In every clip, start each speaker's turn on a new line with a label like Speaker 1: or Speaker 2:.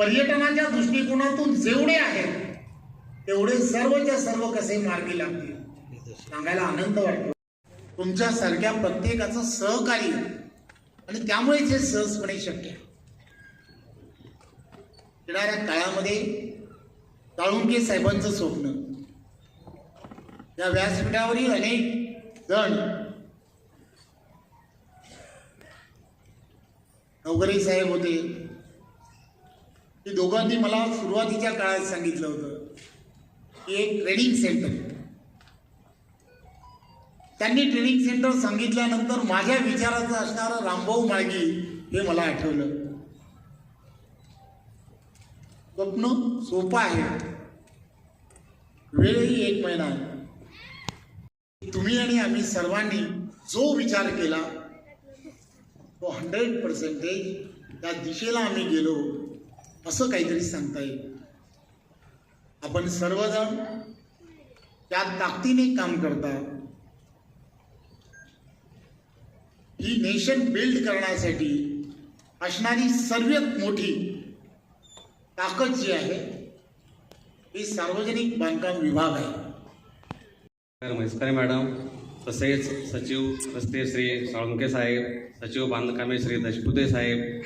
Speaker 1: पर्यटनाच्या दृष्टिकोनातून जेवढे आहेत तेवढे सर्वच्या सर्व कसे मार्गी लागतील? सांगायला आनंद वाटतो. तुमच्यासारख्या प्रत्येकाचं सहकार्य आणि त्यामुळेच हे सहजपणे शक्य आहे. येणाऱ्या काळामध्ये काळुंके साहेबांचं स्वप्न या व्यासपीठावरील अनेक जण नवकरे साहेब होते की दोघांनी मला सुरुवातीच्या काळात सांगितलं होतं. की एक ट्रेनिंग सेंटर त्यांनी ट्रेनिंग सेंटर सांगितल्यानंतर माझ्या विचाराचं असणारं रामभाऊ माळगी हे मला आठवलं. स्वप्न सोपं आहे. वेळही एक महिना आहे. तुम्ही आणि आम्ही सर्वांनी जो विचार केला तो हंड्रेड पर्सेंटेज त्या दिशेला आम्ही गेलो. असं काहीतरी सांगता येईल. आपण सर्वजण त्या ताकदीने काम करता. ही नेशन बिल्ड करण्यासाठी असणारी सर्वात मोठी ताकद जी आहे ही सार्वजनिक बांधकाम विभाग आहे.
Speaker 2: नमस्कार मॅडम. तसेच सचिव रस्ते श्री साळुंके साहेब सचिव बांधकामे श्री दशपुते साहेब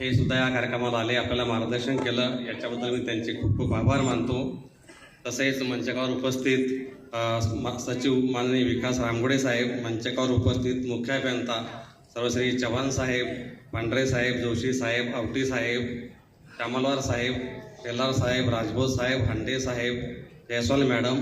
Speaker 2: हे सुद्धा या कार्यक्रमाला आले आपल्याला मार्गदर्शन केलं. याच्याबद्दल मी त्यांचे खूप खूप आभार मानतो. तसेच मंचकावर उपस्थित सचिव माननीय विकास रामगुडे साहेब मंचकावर उपस्थित मुख्य अभियंता चव्हाण साहेब पांढरे साहेब जोशी साहेब आवटी साहेब श्यामलवार साहेब शेलार साहेब राजभोज साहेब हांडे साहेब जयस्वाल मॅडम